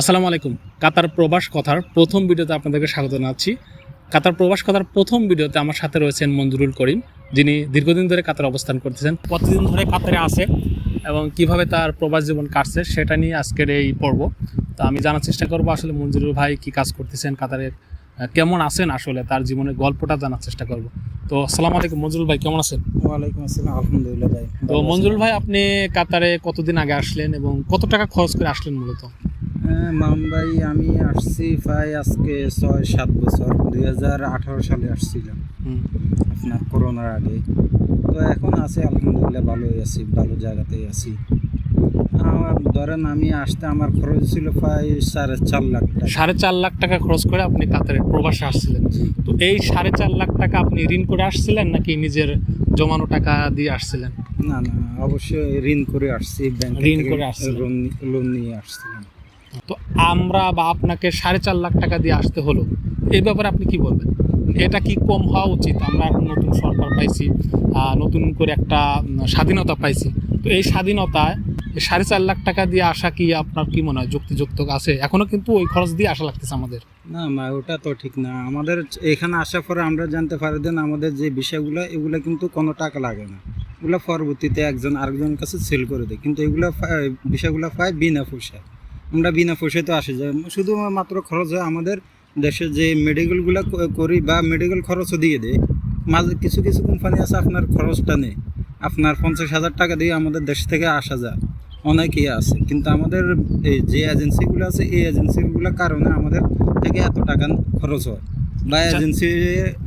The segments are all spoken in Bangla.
আসসালামু আলাইকুম। কাতার প্রবাস কথার প্রথম ভিডিওতে আপনাদেরকে স্বাগত জানাচ্ছি। কাতার প্রবাস কথার প্রথম ভিডিওতে আমার সাথে রয়েছেন মঞ্জুরুল করিম যিনি দীর্ঘদিন ধরে কাতার অবস্থান করতেছেন কতদিন ধরে কাতারে আছে এবং কীভাবে তার প্রবাস জীবন কাটছে সেটা নিয়ে আজকের এই পর্ব। তো আমি জানার চেষ্টা করব আসলে মঞ্জুরুল ভাই কি কাজ করতেছেন কাতারে কেমন আছেন আসলে তার জীবনের গল্পটা জানার চেষ্টা করব। তো আসসালামু আলাইকুম মঞ্জুরুল ভাই কেমন আছেন? ওয়ালাইকুম আসসালাম আলহামদুলিল্লাহ ভাই। তো মঞ্জুরুল ভাই আপনি কাতারে কতদিন আগে আসলেন এবং কত টাকা খরচ করে আসলেন মূলত? হ্যাঁ মাম আমি আসছি প্রায় আজকে ছয় সাত বছর দুই হাজার আঠারো সালে আসছিলাম। আপনার করোনার আগে। তো এখন আছে আলহামদুলিল্লাহ ভালোই আছি ভালো জায়গাতেই আছি। আমার ধরেন আমি আসতে আমার খরচ ছিল প্রায় সাড়ে চার লাখ টাকা। সাড়ে চার লাখ টাকা খরচ করে আপনি কাতারে প্রবাসে আসছিলেন। তো এই সাড়ে চার লাখ টাকা আপনি ঋণ করে আসছিলেন নাকি নিজের জমানো টাকা দিয়ে আসছিলেন? না না অবশ্যই ঋণ করে আসছি ব্যাংক ঋণ করে। লোন লোন নিয়ে আসছিলাম। তো আমরা বা আপনাকে সাড়ে চার লাখ টাকা দিয়ে আসতে হলো। এই ব্যাপারে আপনি কি বলবেন? এটা কি কম হওয়া উচিত? আমরা এখন নতুন সরকার পাইছি নতুন করে একটা স্বাধীনতা পাইছি। তো এই স্বাধীনতায় সাড়ে চার লাখ টাকা দিয়ে আসা কি আপনার কি মনে হয় যুক্তিযুক্ত আছে? এখনও কিন্তু ওই খরচ দিয়ে আসা লাগতেছে আমাদের। না, মা, ওটা তো ঠিক না। আমাদের এখানে আসার পরে আমরা জানতে পারি দেন আমাদের যে বিষয়গুলো, এগুলো কিন্তু কোনো টাকা লাগে না। এগুলো পরবর্তীতে একজন আরেকজনের কাছে সেল করে দেয়। কিন্তু এগুলো বিষয়গুলো পায় বিনা পয়সায়। আমরা বিনা পয়সায় তো আসে। যাই শুধু মাত্র খরচ হয় আমাদের দেশে যে মেডিকেলগুলো করি বা মেডিকেল খরচও দিয়ে দেয়। মাঝে কিছু কিছু কোম্পানি আছে আপনার খরচটা নেই আপনার পঞ্চাশ হাজার টাকা দিয়ে আমাদের দেশ থেকে আসা যায়। অনেকেই আছে। কিন্তু আমাদের এই যে এজেন্সিগুলো আছে এই এজেন্সিগুলোর কারণে আমাদের থেকে এত টাকা খরচ হয়। বা আচ্ছা। এজেন্সি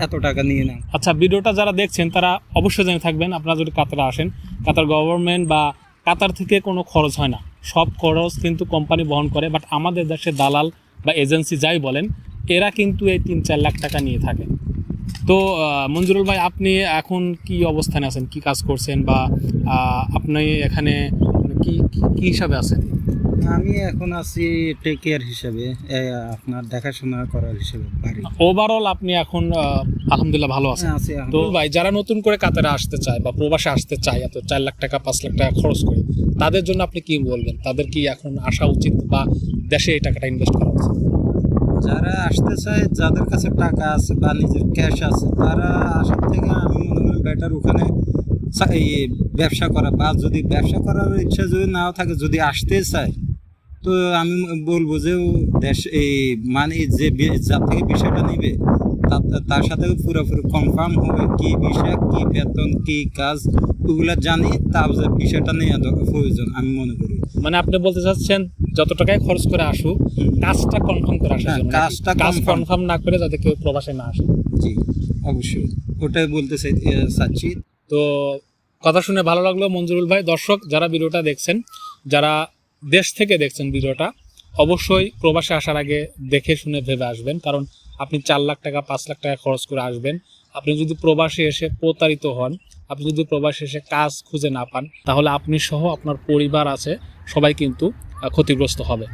এত টাকা নিয়ে নেয়। আচ্ছা ভিডিওটা যারা দেখছেন তারা অবশ্যই জেনে থাকবেন। আপনারা যদি কাতারে আসেন কাতার গভর্নমেন্ট বা কাতার থেকে কোনো খরচ হয় না। সব খরচ কিন্তু কোম্পানি বহন করে বাট আমাদের দেশে দালাল বা এজেন্সি যাই বলেন, এরা কিন্তু এই তিন চার লাখ টাকা নিয়ে থাকে। তো মঞ্জুরুল ভাই, আপনি এখন কি অবস্থানে আছেন? কি কাজ করছেন? বা আপনি এখানে কি, কি- কি হিসাবে আছেন? আমি এখন আছি টেক কেয়ার হিসেবে আপনার দেখাশোনা করার হিসেবে বাড়ি। ওভারঅল আপনি এখন আলহামদুলিল্লাহ ভালো আছেন। হ্যাঁ। তো ভাই যারা নতুন করে কাতারে আসতে চায় বা প্রবাসে আসতে চায় এত চার লাখ টাকা পাঁচ লাখ টাকা খরচ করে তাদের জন্য আপনি কি বলবেন? তাদের কি এখন আসা উচিত বা দেশে এই টাকাটা ইনভেস্ট করা উচিত? যারা আসতে চায় যাদের কাছে টাকা আছে বা নিজের ক্যাশ আছে তারা আসার থেকে আমি মনে করি বেটার ওখানে এই ব্যবসা করা বা যদি ব্যবসা করার ইচ্ছা যদি নাও থাকে যদি আসতে চায় তো আমি বলব যে ও দেশ এই মানে যে যার থেকে বিষয়টা নিবে তার সাথে পুরোপুরি কনফার্ম হবে কি বিষয় কি বেতন কি কাজ ওগুলো জানি তার বিষয়টা নেওয়া দরকার প্রয়োজন আমি মনে করি। মানে আপনি বলতে চাচ্ছেন যত টাকায় খরচ করে আসুক কাজটা কনফার্ম করে আসা হ্যাঁ, কাজটা কাজ কনফার্ম না করে যাতে কেউ প্রবাসে না আসে। জি অবশ্যই। ওটাই বলতে চাই চাচ্ছি। তো কথা শুনে ভালো লাগল মঞ্জুরুল ভাই। দর্শক যারা ভিডিওটা দেখছেন যারা দেশ থেকে দেখছেন ভিডিওটা, অবশ্যই প্রবাসে আসার আগে দেখে শুনে ভেবে আসবেন, কারণ আপনি চার লাখ টাকা, পাঁচ লাখ টাকা খরচ করে আসবেন। আপনি যদি প্রবাসে এসে প্রতারিত হন, আপনি যদি প্রবাসে এসে কাজ খুঁজে না পান, তাহলে আপনি সহ আপনার পরিবার আছে, সবাই কিন্তু ক্ষতিগ্রস্ত হবে।